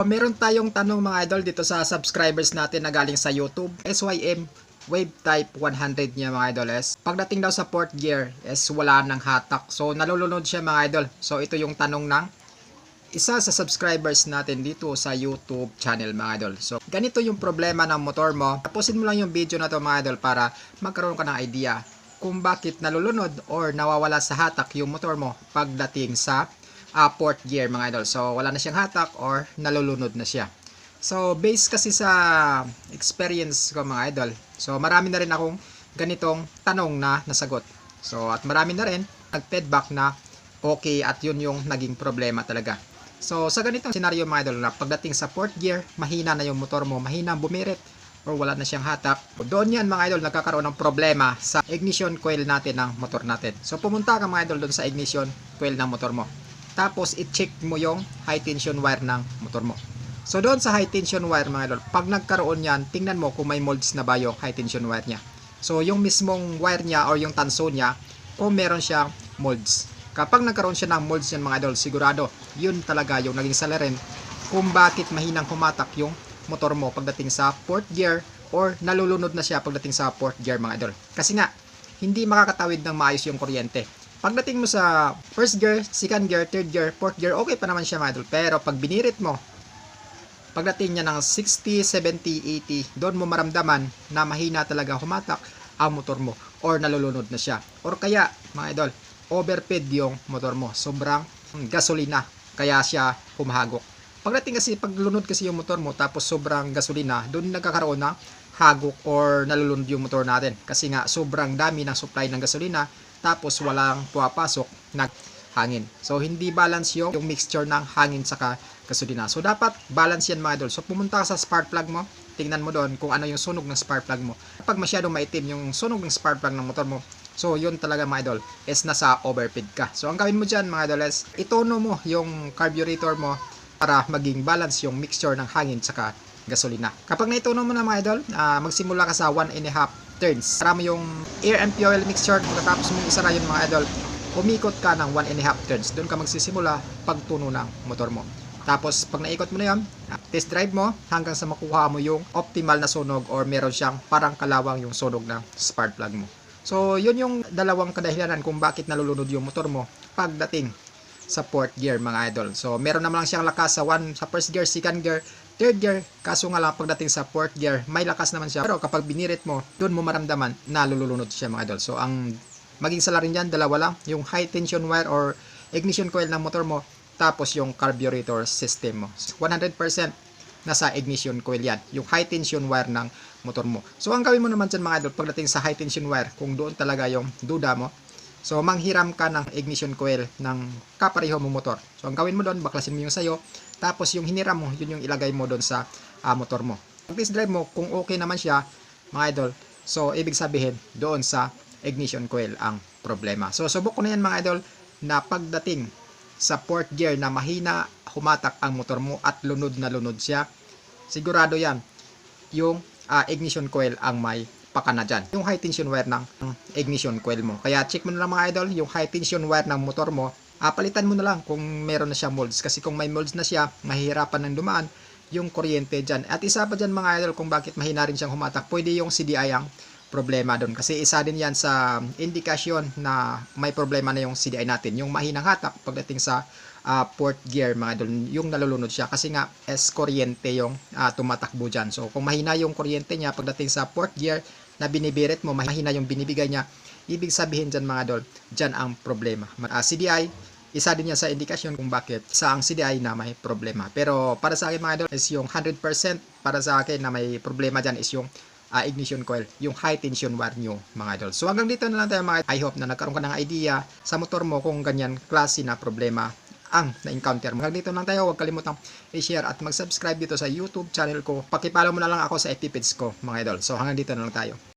Meron tayong tanong mga idol dito sa subscribers natin na galing sa YouTube. SYM Wave Type 100 niya mga idol is. Pagdating daw sa port gear is wala nang hatak. So nalulunod siya mga idol. So ito yung tanong ng isa sa subscribers natin dito sa YouTube channel mga idol. So ganito yung problema ng motor mo. Tapusin mo lang yung video na to mga idol para magkaroon ka ng idea kung bakit nalulunod or nawawala sa hatak yung motor mo pagdating sa uh, port gear mga idol. So wala na siyang hatak or nalulunod na siya. So based kasi sa experience ko mga idol. So marami na rin akong ganitong tanong na nasagot. So at marami na rin nag-feedback na okay at yun yung naging problema talaga. So sa ganitong senaryo mga idol na pagdating sa port gear, mahina na yung motor mo, mahina ang bumirit or wala na siyang hatak. Doon yan mga idol nagkakaroon ng problema sa ignition coil natin ng motor natin. So pumunta ka mga idol doon sa ignition coil ng motor mo. Tapos i-check mo yung high tension wire ng motor mo. So doon sa high tension wire mga idol, pag nagkaroon yan, tingnan mo kung may molds na ba yung high tension wire niya. So yung mismong wire niya or yung tanso niya, kung meron siyang molds. Kapag nagkaroon siya ng molds yan mga idol, sigurado, yun talaga yung naging salarin kung bakit mahinang humatak yung motor mo pagdating sa port gear or nalulunod na siya pagdating sa port gear mga idol. Kasi nga, hindi makakatawid ng maayos yung kuryente. Pagdating mo sa first gear, second gear, third gear, fourth gear, okay pa naman siya mga idol. Pero pag binirit mo, pagdating niya ng 60, 70, 80, doon mo maramdaman na mahina talaga humatak ang motor mo or nalulunod na siya. Or kaya, mga idol, overfed yung motor mo. Sobrang gasolina kaya siya humahagok. Pagdating kasi, paglunod kasi yung motor mo tapos sobrang gasolina, doon nagkakaroon ng hagok or nalulunod yung motor natin. Kasi nga, sobrang dami ng supply ng gasolina tapos walang puwapasok na hangin. So, hindi balance yung, yung mixture ng hangin saka gasolina. So, dapat balance yan mga idol. So, pumunta ka sa spark plug mo, tingnan mo doon kung ano yung sunog ng spark plug mo. Kapag masyadong maitim yung sunog ng spark plug ng motor mo, so, yun talaga mga idol, is nasa overfeed ka. So, ang gawin mo dyan mga idol is, itono mo yung carburetor mo para maging balance yung mixture ng hangin saka gasolina. Kapag naituno mo na mga idol, ah, magsimula ka sa 1 and a half turns. Para mo yung air and fuel mixture, pagkatapos mo isara yun mga idol, umikot ka ng 1 and a half turns. Doon ka magsisimula pagtuno ng motor mo. Tapos, pag naikot mo na yan, test drive mo hanggang sa makuha mo yung optimal na sunog or meron siyang parang kalawang yung sunog ng spark plug mo. So, yun yung dalawang kadahilanan kung bakit nalulunod yung motor mo pagdating sa fourth gear mga idol. So, meron naman lang siyang lakas sa one sa first gear, second gear, third gear. Kaso nga lang pagdating sa fourth gear, may lakas naman siya. Pero kapag binirit mo, doon mo maramdaman na lulunod siya mga idol. So, ang maging sala rin dyan, dalawa lang. Yung high tension wire or ignition coil ng motor mo, tapos yung carburetor system mo. 100% nasa ignition coil yan. Yung high tension wire ng motor mo. So, ang gawin mo naman dyan mga idol, pagdating sa high tension wire, kung doon talaga yung duda mo, So, manghiram ka ng ignition coil ng kapareho mo motor. So, ang gawin mo doon, baklasin mo yung sayo. Tapos, yung hiniram mo, yun yung ilagay mo doon sa ah, motor mo. Pag test drive mo, kung okay naman siya, mga idol, so, ibig sabihin, doon sa ignition coil ang problema. So, subok ko na yan mga idol, na pagdating sa port gear na mahina humatak ang motor mo at lunod na lunod siya, sigurado yan, yung ah, ignition coil ang may pakana dyan. Yung high tension wire ng ignition coil mo. Kaya check mo na lang mga idol, yung high tension wire ng motor mo, ah, palitan mo na lang kung meron na siya molds. Kasi kung may molds na siya, mahihirapan ng dumaan yung kuryente dyan. At isa pa dyan mga idol, kung bakit mahina rin siyang humatak, pwede yung CDI ang problema doon. Kasi isa din yan sa indikasyon na may problema na yung CDI natin. Yung mahinang hatak pagdating sa ah, port gear mga idol, yung nalulunod siya. Kasi nga, S kuryente yung ah, tumatakbo dyan. So, kung mahina yung kuryente niya pagdating sa port gear na binibirit mo, mahina yung binibigay niya, ibig sabihin dyan mga idol, dyan ang problema. Ah, CDI, isa din yan sa indikasyon kung bakit sa ang CDI na may problema. Pero para sa akin mga idol is yung 100% para sa akin na may problema dyan is yung ah, ignition coil, yung high tension wire nyo mga idol. So hanggang dito na lang tayo mga idol. I hope na nagkaroon ka ng idea sa motor mo kung ganyan klase na problema ang na-encounter mo. Dito lang tayo, huwag kalimutang i-share at mag-subscribe dito sa YouTube channel ko. Pakipalo mo na lang ako sa FB ko mga idol. So hanggang dito na lang tayo.